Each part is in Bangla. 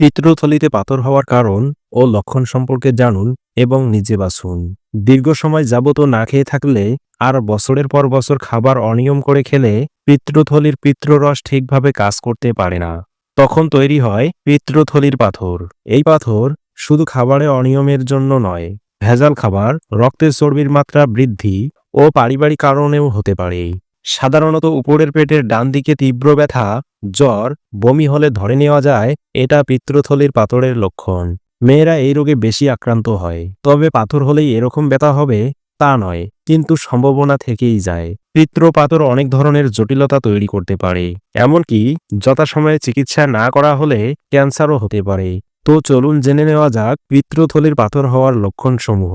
পিত্রথলিতে পাথর হওয়ার কারণ ও লক্ষণ সম্পর্কে জানুন এবং নিজে বাছুন। দীর্ঘ সময় যাবত না খেয়ে থাকলে আর বছরের পর বছর খাবার অনিয়ম করে খেলে পিত্রথলির পিত্ররস ঠিকভাবে কাজ করতে পারে না। তখন তৈরি হয় পিত্রথলির পাথর। এই পাথর শুধু খাবারে অনিয়মের জন্য নয়, ভেজাল খাবার, রক্তের চর্বির মাত্রা বৃদ্ধি ও পারিবারিক কারণেও হতে পারে। সাধারণত উপরের পেটের ডান দিকে তীব্র ব্যথা, জ্বর, বমি হলে ধরে নেওয়া যায়, এটা পিত্রথলির পাথরের লক্ষণ। মেয়েরা এই রোগে বেশি আক্রান্ত হয়। তবে পাথর হলেই এরকম ব্যথা হবে, তা নয়, কিন্তু সম্ভাবনা থেকেই যায়। পিত্রপাথর অনেক ধরনের জটিলতা তৈরি করতে পারে। এমনকি যথাসময়ে চিকিৎসা না করা হলে ক্যান্সারও হতে পারে। তো চলুন জেনে নেওয়া যাক পিত্রথলির পাথর হওয়ার লক্ষণসমূহ।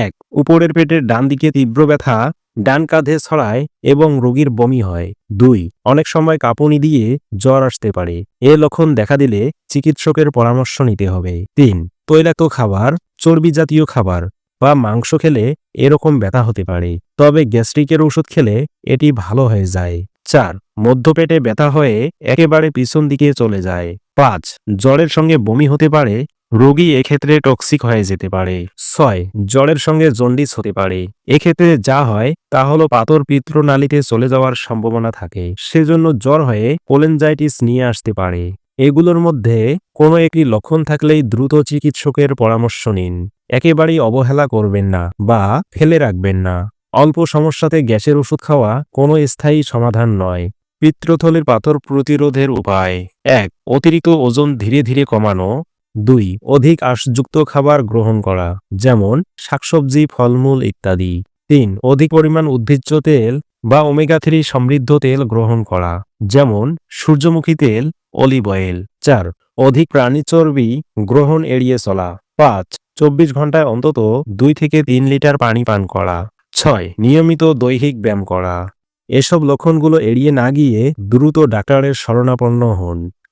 এক, উপরের পেটের ডান দিকে তীব্র ব্যথা, ডান কাঁধে ছড়ায় এবং রোগীর বমি হয়। দুই, অনেক সময় কাঁপুনি দিয়ে জ্বর আসতে পারে। এ লক্ষণ দেখা দিলে চিকিৎসকের পরামর্শ নিতে হবে। তিন, তৈলাক্ত খাবার, চর্বি জাতীয় খাবার বা মাংস খেলে এরকম ব্যথা হতে পারে। তবে গ্যাস্ট্রিকের ওষুধ খেলে এটি ভালো হয়ে যায়। চার, মধ্যপেটে ব্যথা হয়ে একেবারে পিছন দিকে চলে যায়। পাঁচ, জ্বরের সঙ্গে বমি হতে পারে রোগী এক্ষেত্রে টক্সিক হয়ে যেতে পারে। ছয়, জ্বরের সঙ্গে জন্ডিস হতে পারে। এক্ষেত্রে যা হয়, তা হলো পাথর পিত্রনালীতে চলে যাওয়ার সম্ভাবনা থাকে। সেজন্য জ্বর হয়ে কোলেনজাইটিস নিয়ে আসতে পারে। এগুলোর মধ্যে কোনো একটি লক্ষণ থাকলেই দ্রুত চিকিৎসকের পরামর্শ নিন। একেবারেই অবহেলা করবেন না বা ফেলে রাখবেন না। অল্প সমস্যাতে গ্যাসের ওষুধ খাওয়া কোনো স্থায়ী সমাধান নয়। পিত্রথলির পাথর প্রতিরোধের উপায়। এক, অতিরিক্ত ওজন ধীরে ধীরে কমানো। দুই, অধিক আঁশযুক্ত খাবার গ্রহণ করা, যেমন শাকসবজি, ফলমূল ইত্যাদি। তিন, অধিক পরিমাণ উদ্ভিজ্জ তেল বা ওমেগা থ্রি সমৃদ্ধ তেল গ্রহণ করা, যেমন সূর্যমুখী তেল, অলিভ অয়েল। চার, অধিক প্রাণী চর্বি গ্রহণ এড়িয়ে চলা। পাঁচ, চব্বিশ ঘন্টায় অন্তত দুই থেকে তিন লিটার পানি পান করা। ছয়, নিয়মিত দৈহিক ব্যায়াম করা। এসব লক্ষণগুলো এড়িয়ে না গিয়ে দ্রুত ডাক্তারের শরণাপন্ন হন।